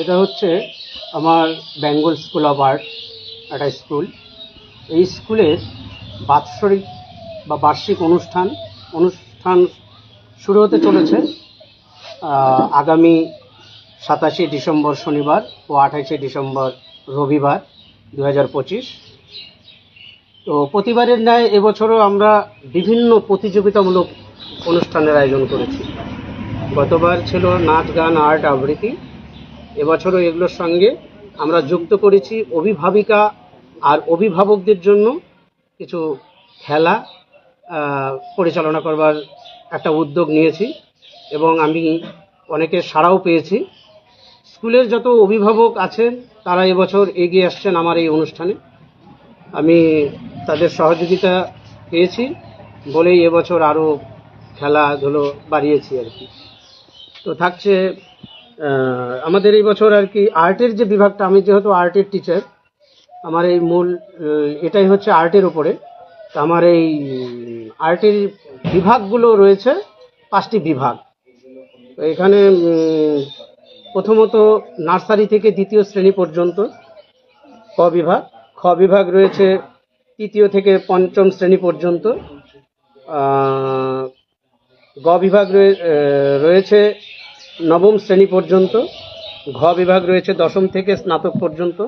এটা হচ্ছে আমার বেঙ্গল স্কুল অফ আর্ট, একটা স্কুল। এই স্কুলের বাৎসরিক বা বার্ষিক অনুষ্ঠান অনুষ্ঠান শুরু হতে চলেছে আগামী সাতাশে ডিসেম্বর শনিবার ও আঠাশে ডিসেম্বর রবিবার দু হাজার পঁচিশ। তো প্রতিবারের ন্যায় এবছরও আমরা বিভিন্ন প্রতিযোগিতামূলক অনুষ্ঠানের আয়োজন করেছি। গতবার ছিল নাচ, গান, আর্ট আবৃত্তি। এবছরও এগুলোর সঙ্গে আমরা যুক্ত করেছি অভিভাবিকা আর অভিভাবকদের জন্য কিছু খেলা পরিচালনা করবার একটা উদ্যোগ নিয়েছি এবং আমি অনেকের সাড়াও পেয়েছি। স্কুলের যত অভিভাবক আছেন, তারা এবছর এগিয়ে আসছেন আমার এই অনুষ্ঠানে। আমি তাদের সহযোগিতা পেয়েছি বলেই এবছর আরও খেলাধুলো বাড়িয়েছি আর কি। তো থাকছে আমাদের এই বছর আর কি আর্টের যে বিভাগটা, আমি যেহেতু আর্টের টিচার আমার এই মূল এটাই হচ্ছে আর্টের উপরে। তো আমার এই আর্টের বিভাগগুলো রয়েছে, পাঁচটি বিভাগ। এখানে প্রথমত নার্সারি থেকে দ্বিতীয় শ্রেণি পর্যন্ত ক বিভাগ। খ বিভাগ রয়েছে তৃতীয় থেকে পঞ্চম শ্রেণি পর্যন্ত। গ বিভাগ রয়ে- রয়েছে নবম শ্রেণি পর্যন্ত, ঘ বিভাগ রয়েছে দশম থেকে স্নাতক পর্যন্ত।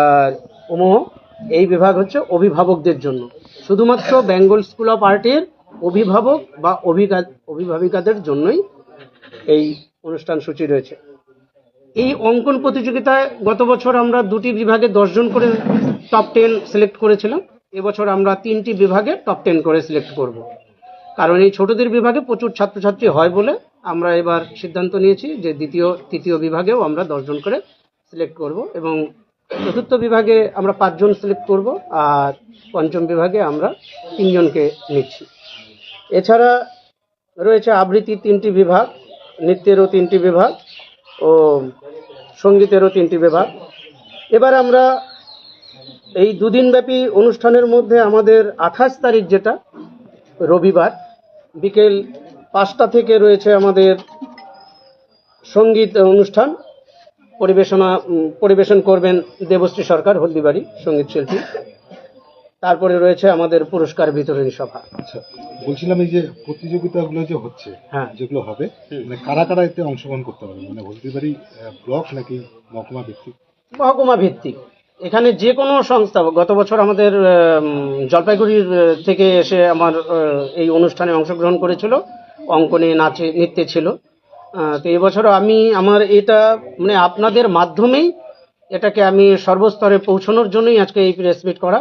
আর উমহ এই বিভাগ হচ্ছে অভিভাবকদের জন্য। শুধুমাত্র বেঙ্গল স্কুল অফ আর্টের অভিভাবক বা অভিভাবিকাদের জন্যই এই অনুষ্ঠান সূচি রয়েছে। এই অঙ্কন প্রতিযোগিতায় গত বছর আমরা দুটি বিভাগে দশজন করে টপ টেন সিলেক্ট করেছিলাম। এবছর আমরা তিনটি বিভাগে টপ টেন করে সিলেক্ট করব। কারণ এই ছোটদের বিভাগে প্রচুর ছাত্রছাত্রী হয় বলে আমরা এবার সিদ্ধান্ত নিয়েছি যে দ্বিতীয়, তৃতীয় বিভাগেও আমরা দশজন করে সিলেক্ট করব এবং চতুর্থ বিভাগে আমরা পাঁচজন সিলেক্ট করব আর পঞ্চম বিভাগে আমরা তিনজনকে নিচ্ছি। এছাড়া রয়েছে আবৃত্তি তিনটি বিভাগ, নৃত্যেরও তিনটি বিভাগ ও সঙ্গীতেরও তিনটি বিভাগ। এবার আমরা এই দুদিনব্যাপী অনুষ্ঠানের মধ্যে আমাদের আঠাশ তারিখ যেটা রবিবার, বিকেল পাঁচটা থেকে রয়েছে আমাদের সংগীত অনুষ্ঠান। পরিবেশনা পরিবেশন করবেন দেবশ্রী সরকার হলদিবাড়ি সংগীত শিল্পী। তারপরে রয়েছে আমাদের পুরস্কার বিতরণী সভা। আচ্ছা বলছিলাম এই যে প্রতিযোগিতাগুলো যে হচ্ছে হ্যাঁ। যেগুলো হবে মানে কারা কারা এতে অংশগ্রহণ করতে পারবে? মানে হলদিবাড়ি ব্লক নাকি মহকুমা ভিত্তিক? মহকুমা ভিত্তিক। এখানে যে কোনো সংস্থা গত বছর আমাদের জলপাইগুড়ির থেকে এসে আমার এই অনুষ্ঠানে অংশগ্রহণ করেছিল। অঙ্কনে নাচে, নৃত্যে ছিল। তো এবছর আমি আমার এটা মানে আপনাদের মাধ্যমেই এটাকে আমি সর্বস্তরে পৌঁছানোর জন্যই আজকে এই প্রেস মিট করা,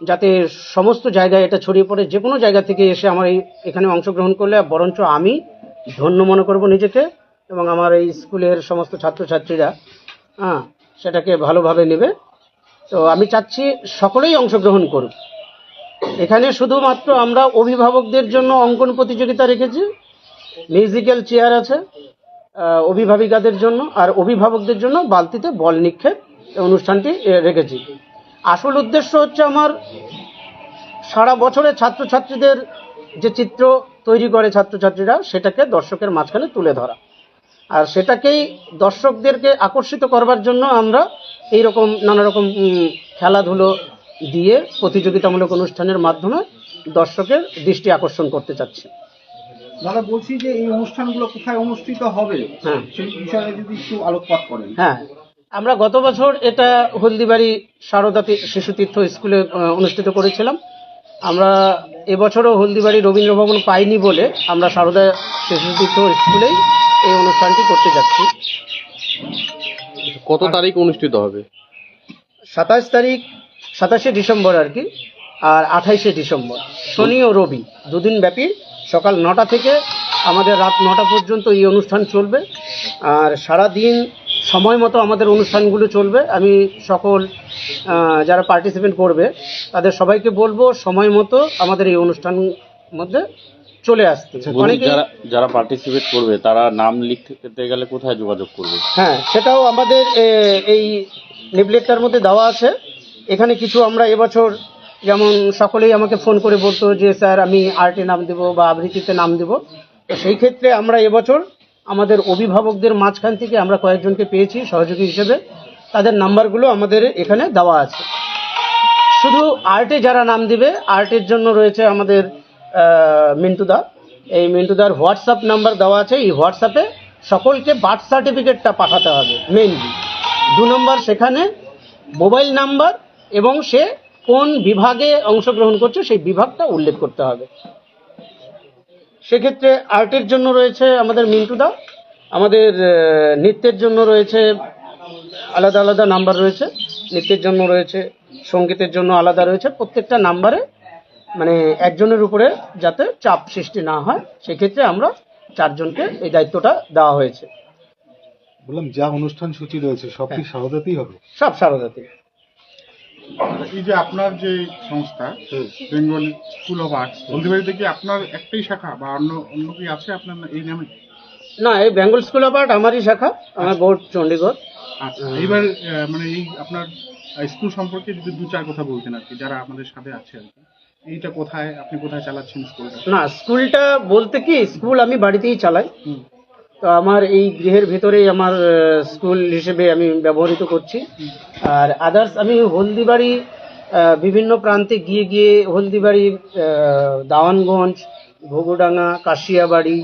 যাতে সমস্ত জায়গায় এটা ছড়িয়ে পড়ে। যে কোনো জায়গা থেকে এসে আমার এই এখানে অংশগ্রহণ করলে, বরঞ্চ আমি ধন্য মনে করব নিজেকে এবং আমার এই স্কুলের সমস্ত ছাত্রছাত্রীরা হ্যাঁ সেটাকে ভালোভাবে নেবে। তো আমি চাচ্ছি সকলেই অংশগ্রহণ করুক। এখানে শুধুমাত্র আমরা অভিভাবকদের জন্য অঙ্কন প্রতিযোগিতা রেখেছি মিউজিক্যাল চেয়ার আছে অভিভাবিকাদের জন্য আর অভিভাবকদের জন্য বালতিতে বল নিক্ষেপ অনুষ্ঠানটি রেখেছি। আসল উদ্দেশ্য হচ্ছে আমার সারা বছরে ছাত্রছাত্রীদের যে চিত্র তৈরি করে ছাত্রছাত্রীরা, সেটাকে দর্শকের মাঝখানে তুলে ধরা। আর সেটাকেই দর্শকদেরকে আকর্ষিত করবার জন্য আমরা এই রকম নানা রকম খেলাধুলো দিয়ে প্রতিযোগিতামূলক অনুষ্ঠানের মাধ্যমে দর্শকের দৃষ্টি আকর্ষণ করতে চাচ্ছি। দাদা বলছি যে এই অনুষ্ঠানগুলো কোথায় অনুষ্ঠিত হবে হ্যাঁ। সেই বিষয়ে যদি একটু আলোকপাত করেন। হ্যাঁ আমরা গত বছর এটা হলদিবাড়ি সারদা তি- শিশু তীর্থ স্কুলে অনুষ্ঠিত করেছিলাম। আমরা এবছরও হলদিবাড়ি রবীন্দ্র ভবন পাইনি বলে আমরা সারদা শিশু তীর্থ স্কুলেই এই অনুষ্ঠানটি করতে যাচ্ছি। কত তারিখ অনুষ্ঠিত হবে? সাতাশ তারিখ সাতাশে ডিসেম্বর আর কি আর আঠাইশে ডিসেম্বর। শনি ও রবি দুদিন ব্যাপী সকাল নটা থেকে আমাদের রাত নটা পর্যন্ত এই অনুষ্ঠান চলবে। আর সারা দিন সময় মতো আমাদের অনুষ্ঠানগুলো চলবে। আমি সকল যারা পার্টিসিপেন্ট করবে তাদের সবাইকে বলব সময় মতো আমাদের এই অনুষ্ঠান মধ্যে চলে আসতে। বলছি, যারা যারা পার্টিসিপেট করবে তারা নাম লিখতে গেলে কোথায় যোগাযোগ করবে? হ্যাঁ সেটাও আমাদের এই লিফলেটটার মধ্যে দেওয়া আছে। এখানে কিছু আমরা এবছর যেমন সকলেই আমাকে ফোন করে বলতো যে, স্যার, আমি আর্টে নাম দেব বা আবৃত্তিতে নাম দেব। তো সেই ক্ষেত্রে আমরা এবছর আমাদের অভিভাবকদের মাঝখান থেকে আমরা কয়েকজনকে পেয়েছি সহযোগী হিসেবে। তাদের নাম্বারগুলো আমাদের এখানে দেওয়া আছে। শুধু আর্টে যারা নাম দিবে, আর্টের জন্য রয়েছে আমাদের মিন্টুদা। এই মিন্টুদার হোয়াটসঅ্যাপ নাম্বার দেওয়া আছে। এই হোয়াটসঅ্যাপে সকলকে বার্থ সার্টিফিকেটটা পাঠাতে হবে, মেইনলি। দু নম্বর সেখানে মোবাইল নাম্বার এবং সে কোন বিভাগে অংশগ্রহণ করছে সেই বিভাগটা উল্লেখ করতে হবে। সেক্ষেত্রে আর্টের জন্য রয়েছে আমাদের মিন্টু দা আমাদের নৃত্যের জন্য রয়েছে আলাদা আলাদা নাম্বার রয়েছে নৃত্যের জন্য রয়েছে সঙ্গীতের জন্য আলাদা রয়েছে প্রত্যেকটা নাম্বারে মানে একজনের উপরে যাতে চাপ সৃষ্টি না হয় সেক্ষেত্রে আমরা চারজনকে এই দায়িত্বটা দেওয়া হয়েছে। বললাম যা অনুষ্ঠান সূচি রয়েছে সব কি সারদাতেই হবে? সব সারদাতে এই যে আপনার যে সংস্থা বেঙ্গল স্কুল অফ আর্টস হলদিবাড়িতে কি আপনার একটাই শাখা বা অন্য অন্য কি আছে আপনার এই নামে? না এই বেঙ্গল স্কুল অফ আর্ট আমারই শাখা আমার বোর্ড চণ্ডীগড়। আচ্ছা এইবার মানে এই আপনার স্কুল সম্পর্কে যদি দু চার কথা বলতেন আর কি যারা আমাদের সাথে আছে আর কি। এইটা কোথায় আপনি কোথায় চালাচ্ছেন স্কুলটা না স্কুলটা বলতে কি স্কুল আমি বাড়িতেই চালাই। তো আমার এই গৃহের ভেতরেই আমার স্কুল হিসেবে আমি ব্যবহৃত করছি। আর আদার্স আমি হলদিবাড়ি বিভিন্ন প্রান্তে গিয়ে গিয়ে হলদিবাড়ি দাওয়ানগঞ্জ ঘুঘুডাঙ্গা কাশিয়াবাড়ি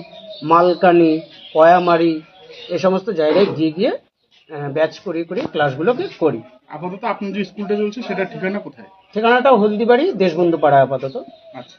মালকানি কয়ামারি এ সমস্ত জায়গায় গিয়ে গিয়ে ব্যাচ করে করে ক্লাসগুলোকে করি। আপাতত আপনার যে স্কুলটা চলছে সেটা ঠিকানা কোথায়? ঠিকানাটা হলদিবাড়ি দেশবন্ধু পাড়া আপাতত। আচ্ছা